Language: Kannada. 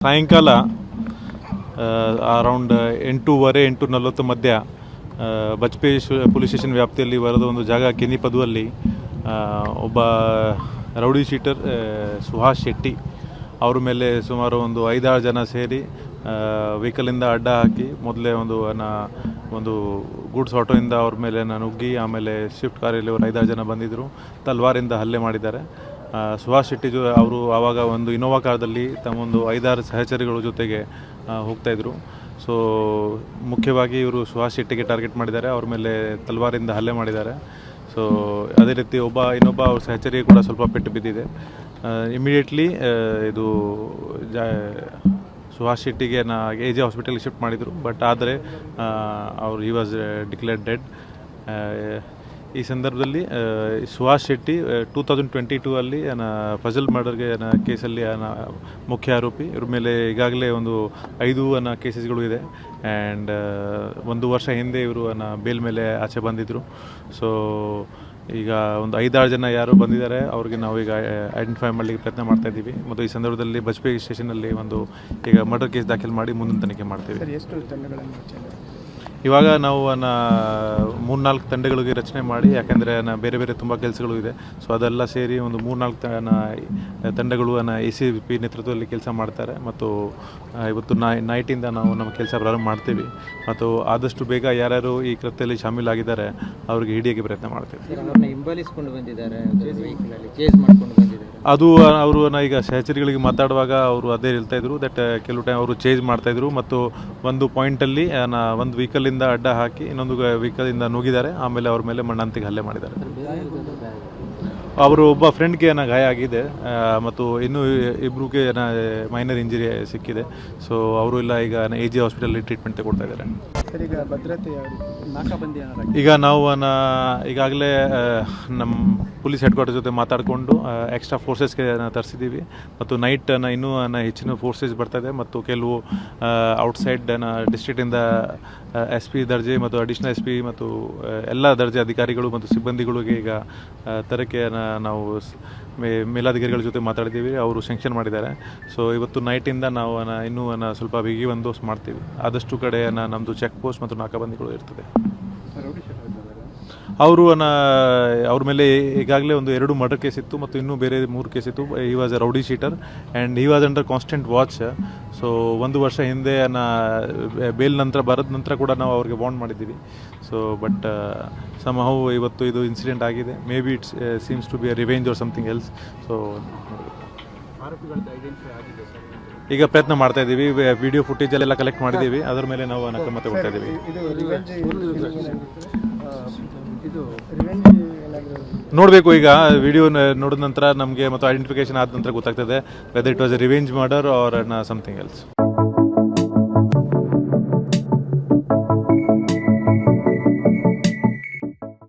ಸಾಯಂಕಾಲ ಅರೌಂಡ್ ಎಂಟೂವರೆ ಎಂಟು ನಲವತ್ತು ಮಧ್ಯ ಬಜ್ಪೇ ಬಜ್ಪೆ ಶು- ಪೊಲೀಸ್ ಸ್ಟೇಷನ್ ವ್ಯಾಪ್ತಿಯಲ್ಲಿ ಬರೆದ ಒಂದು ಜಾಗ ಕೆನಿಪದುವಲ್ಲಿ ಒಬ್ಬ ರೌಡಿ ಶೀಟರ್ ಸುಹಾಸ್ ಶೆಟ್ಟಿ ಅವ್ರ ಮೇಲೆ ಸುಮಾರು ಒಂದು ಐದಾರು ಜನ ಸೇರಿ ವೆಹಿಕಲಿಂದ ಅಡ್ಡ ಹಾಕಿ ಮೊದಲೇ ಒಂದು ಒಂದು ಗೂಡ್ಸ್ ಆಟೋಯಿಂದ ಅವ್ರ ಮೇಲೆ ನಾನು ನುಗ್ಗಿ, ಆಮೇಲೆ ಸ್ವಿಫ್ಟ್ ಕಾರಲ್ಲಿ ಒಂದು ಐದಾರು ಜನ ಬಂದಿದ್ದರು ತಲ್ವಾರಿಂದ ಹಲ್ಲೆ ಮಾಡಿದ್ದಾರೆ. ಸುಹಾಸ್ ಶೆಟ್ಟಿ ಜೊ, ಅವರು ಆವಾಗ ಒಂದು ಇನೋವಾ ಕಾರ್ದಲ್ಲಿ ತಮ್ಮೊಂದು ಐದಾರು ಸಹಚರಿಗಳ ಜೊತೆಗೆ ಹೋಗ್ತಾಯಿದ್ರು ಸೊ ಮುಖ್ಯವಾಗಿ ಇವರು ಸುಭಾಷ್ ಶೆಟ್ಟಿಗೆ ಟಾರ್ಗೆಟ್ ಮಾಡಿದ್ದಾರೆ. ಅವ್ರ ಮೇಲೆ ತಲ್ವಾರಿಂದ ಹಲ್ಲೆ ಮಾಡಿದ್ದಾರೆ. ಸೊ ಅದೇ ರೀತಿ ಒಬ್ಬ, ಇನ್ನೊಬ್ಬ ಅವ್ರ ಸಹಚರಿಗೆ ಕೂಡ ಸ್ವಲ್ಪ ಪೆಟ್ಟು ಬಿದ್ದಿದೆ. ಇಮಿಡಿಯೇಟ್ಲಿ ಇದು, ಜಾ ಸುಹಾಸ್ ಶೆಟ್ಟಿಗೆ ನಾ ಎ ಜೆ ಹಾಸ್ಪಿಟಲ್ಗೆ ಶಿಫ್ಟ್ ಮಾಡಿದರು. ಬಟ್ ಆದರೆ ಅವರು ಈ ವಾಸ್ ಡಿಕ್ಲೇರ್ಡ್ ಡೆಡ್ ಈ ಸಂದರ್ಭದಲ್ಲಿ Suhas Shetty two thousand twenty two ಅಲ್ಲಿ ಫಜಲ್ ಮರ್ಡರ್ಗೆ ಕೇಸಲ್ಲಿ ಮುಖ್ಯ ಆರೋಪಿ. ಇವ್ರ ಮೇಲೆ ಈಗಾಗಲೇ ಒಂದು ಐದು ಅನ್ನ ಕೇಸಸ್ಗಳು ಇದೆ. ಆ್ಯಂಡ್ ಒಂದು ವರ್ಷ ಹಿಂದೆ ಇವರು ಅನ್ನ ಬೇಲ್ ಮೇಲೆ ಆಚೆ ಬಂದಿದ್ದರು ಸೊ ಈಗ ಒಂದು ಐದಾರು ಜನ ಯಾರು ಬಂದಿದ್ದಾರೆ. ಅವ್ರಿಗೆ ನಾವು ಈಗ ಐಡೆಂಟಿಫೈ ಮಾಡಲಿಕ್ಕೆ ಪ್ರಯತ್ನ ಮಾಡ್ತಾ ಇದ್ದೀವಿ. ಮತ್ತು ಈ ಸಂದರ್ಭದಲ್ಲಿ ಬಜ್ಪೆ ಸ್ಟೇಷನಲ್ಲಿ ಒಂದು ಈಗ ಮರ್ಡರ್ ಕೇಸ್ ದಾಖಲು ಮಾಡಿ ಮುಂದಿನ ತನಿಖೆ ಮಾಡ್ತೀವಿ. ಎಷ್ಟು ಇವಾಗ ನಾವು ನ ಮೂರ್ನಾಲ್ಕು ತಂಡಗಳಿಗೆ ರಚನೆ ಮಾಡಿ, ಯಾಕೆಂದರೆ ಬೇರೆ ಬೇರೆ ತುಂಬ ಕೆಲಸಗಳು ಇದೆ. ಸೊ ಅದೆಲ್ಲ ಸೇರಿ ಒಂದು ಮೂರ್ನಾಲ್ಕು ತಂಡಗಳು ಎ ಸಿ ಪಿ ನೇತೃತ್ವದಲ್ಲಿ ಕೆಲಸ ಮಾಡ್ತಾರೆ. ಮತ್ತು ಇವತ್ತು ನೈಟಿಂದ ನಾವು ನಮ್ಮ ಕೆಲಸ ಪ್ರಾರಂಭ ಮಾಡ್ತೀವಿ. ಮತ್ತು ಆದಷ್ಟು ಬೇಗ ಯಾರ್ಯಾರು ಈ ಕೃತ್ಯದಲ್ಲಿ ಶಾಮೀಲಾಗಿದ್ದಾರೆ, ಅವ್ರಿಗೆ ಹಿಡಿಯೋಕ್ಕೆ ಪ್ರಯತ್ನ ಮಾಡ್ತೀವಿ. ಅದು, ಅವರು ಈಗ ಸಹಚರಿಗಳಿಗೆ ಮಾತಾಡುವಾಗ ಅವರು ಅದೇ ಹೇಳ್ತಾ ಇದ್ರು ದಟ್ ಕೆಲವು ಟೈಮ್ ಅವರು ಚೇಂಜ್ ಮಾಡ್ತಾ ಇದ್ರು ಮತ್ತು ಒಂದು ಪಾಯಿಂಟಲ್ಲಿ ನಾ, ಒಂದು ವೆಹಿಕಲಿಂದ ಅಡ್ಡ ಹಾಕಿ ಇನ್ನೊಂದು ವೆಹಿಕಲಿಂದ ನುಗ್ಗಿದ್ದಾರೆ. ಆಮೇಲೆ ಅವ್ರ ಮೇಲೆ ಮಣ್ಣಂತಿಗೆ ಹಲ್ಲೆ ಮಾಡಿದ್ದಾರೆ. ಅವರು ಒಬ್ಬ ಫ್ರೆಂಡ್ಗೆ ಏನೋ ಗಾಯ ಆಗಿದೆ. ಮತ್ತು ಇನ್ನೂ ಇಬ್ಬರಿಗೆ ಏನೋ ಮೈನರ್ ಇಂಜುರಿ ಸಿಕ್ಕಿದೆ. ಸೊ ಅವರು ಇಲ್ಲ, ಈಗ ಎ ಜಿ ಹಾಸ್ಪಿಟಲಲ್ಲಿ ಟ್ರೀಟ್ಮೆಂಟ್ ತಗೊಳ್ತಾ ಇದ್ದಾರೆ. ಈಗ ಭದ್ರತೆ ನಾಕಾಬಂದಿ ನಾವು ಈಗಾಗಲೇ ನಮ್ಮ ಪೊಲೀಸ್ ಹೆಡ್ ಕ್ವಾರ್ಟರ್ ಜೊತೆ ಮಾತಾಡಿಕೊಂಡು ಎಕ್ಸ್ಟ್ರಾ ಫೋರ್ಸಸ್ಗೆ ತರಿಸಿದ್ದೀವಿ ಮತ್ತು ನೈಟ್ ಇನ್ನೂ ಹೆಚ್ಚಿನ ಫೋರ್ಸಸ್ ಬರ್ತದೆ ಮತ್ತು ಕೆಲವು ಔಟ್ಸೈಡ್ ಡಿಸ್ಟ್ರಿಕ್ಟಿಂದ ಎಸ್ ಪಿ ದರ್ಜೆ ಮತ್ತು ಅಡಿಷನಲ್ ಎಸ್ ಪಿ ಮತ್ತು ಎಲ್ಲ ದರ್ಜೆ ಅಧಿಕಾರಿಗಳು ಮತ್ತು ಸಿಬ್ಬಂದಿಗಳಿಗೆ ಈಗ ತರಕೆಯನ್ನು ನಾವು ಮೇಲಾಧಿಕಾರಿಗಳ ಜೊತೆ ಮಾತಾಡಿದ್ದೀವಿ ಅವರು ಸ್ಯಾಂಕ್ಷನ್ ಮಾಡಿದ್ದಾರೆ. ಸೊ ಇವತ್ತು ನೈಟಿಂದ ನಾವು ಇನ್ನೂ ಸ್ವಲ್ಪ ಬಿಗಿ ಬಂದೋಸ್ ಮಾಡ್ತೀವಿ. ಆದಷ್ಟು ಕಡೆ ನಮ್ಮದು ಚೆಕ್ ಪೋಸ್ಟ್ ಮತ್ತು ನಾಕಾಬಂದಿಗಳು ಇರ್ತದೆ. ಅವರು ಅನ್ನ, ಅವರು ಮೇಲೆ ಈಗಾಗಲೇ ಒಂದು ಎರಡು ಮರ್ಡರ್ ಕೇಸ್ ಇತ್ತು ಮತ್ತು ಇನ್ನೂ ಬೇರೆ ಮೂರು ಕೇಸ್ ಇತ್ತು. He was a rowdy sheeter and he was under constant watch so ಒಂದು ವರ್ಷ ಹಿಂದೆ ನಾ ಬೇಲ್ ನಂತರ, ಬರದ ನಂತರ ಕೂಡ ನಾವು ಅವ್ರಿಗೆ ಬಾಂಡ್ ಮಾಡಿದ್ದೀವಿ. ಸೊ ಬಟ್ ಸಮಹೌ ಇವತ್ತು ಇದು ಇನ್ಸಿಡೆಂಟ್ ಆಗಿದೆ. May be it's seems to be a revenge or something else so ಈಗ ಪ್ರಯತ್ನ ಮಾಡ್ತಾ ಇದ್ದೀವಿ. ವಿಡಿಯೋ ಫುಟೇಜ್ ಎಲ್ಲ ಕಲೆಕ್ಟ್ ಮಾಡಿದ್ದೀವಿ. ಅದ್ರ ಮೇಲೆ ನಾವು ಕ್ರಮ ತಗೊಳ್ತಾ ಇದೀವಿ ಇದು ರಿವೆಂಜ್ ಇದು ರಿವೆಂಜ್ ನೋಡಬೇಕು ಈಗ ವಿಡಿಯೋ ನೋಡಿದ ನಂತರ ನಮಗೆ ಮತ್ತು ಐಡೆಂಟಿಫಿಕೇಶನ್ ಆದ ನಂತರ ಗೊತ್ತಾಗ್ತದೆ whether it was a revenge murder or something else